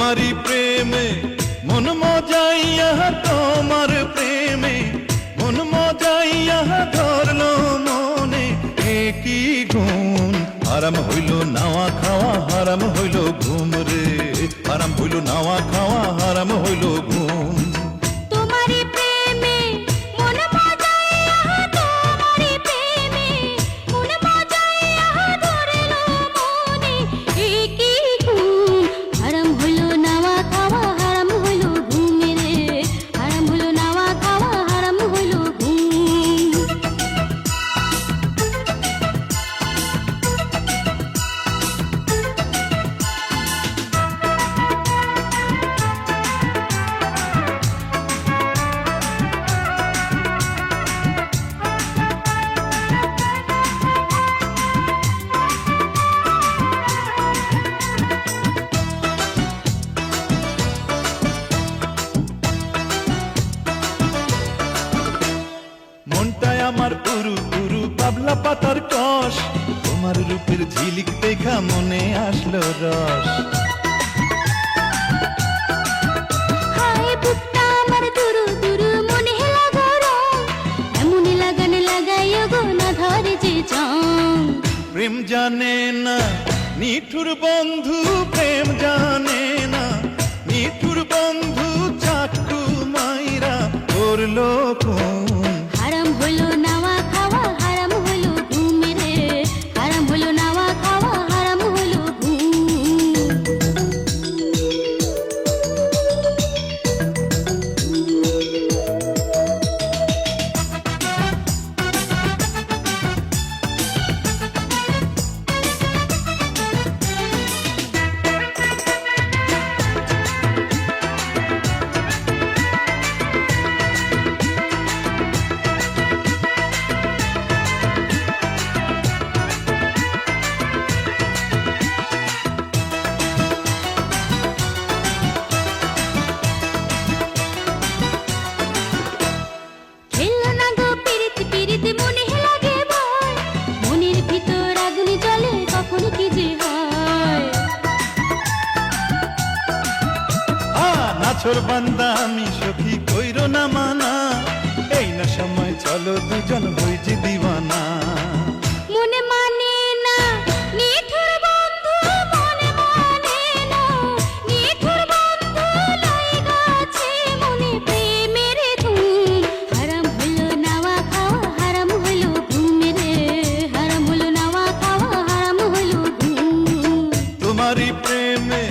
তোমারই প্রেমে মন মজাইয়া তোমার প্রেমে মন মজাইয়া ধরল মনে। একই গুণ? আরাম হইল নাওয়া খাওয়া হারাম হইল ঘুম রে। হারাম হইল নাওয়া খাওয়া হারাম হইল ঘুম। মনটায় আমার উরু উরু পাবলা পাতার কষ। তোমার রূপের ঝিলিক দেখা মনে আসলো রস। প্রেম জানে না নিঠুর বন্ধু প্রেম জানে না। নিঠুর বন্ধু চাকু মাইরা করল খুন নাছর বান্দা আমি সখী কইরো না মানা। এই না সময় চলো দুজন হইছি দিওয়ানা। মনে মানে না নিঠুর বন্ধু মনে মানে না। নিঠুর বন্ধু লই গেছে মনে প্রেমের ধুম। হারাম হলো নাওয়া খাওয়া হারাম হলো ঘুমের হারাম হলো নাওয়া খাওয়া হারাম হলো ঘুম। তোমারই প্রেমে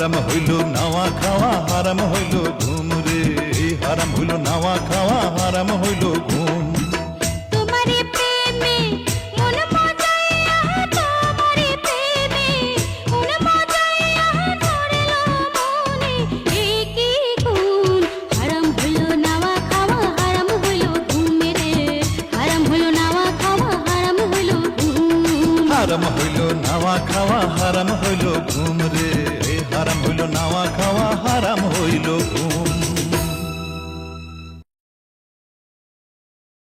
হারাম হইল নাওয়া খাওয়া, হারাম হইল ঘুম রে। হারাম হইল নাওয়া খাওয়া, হারাম হইল ঘুম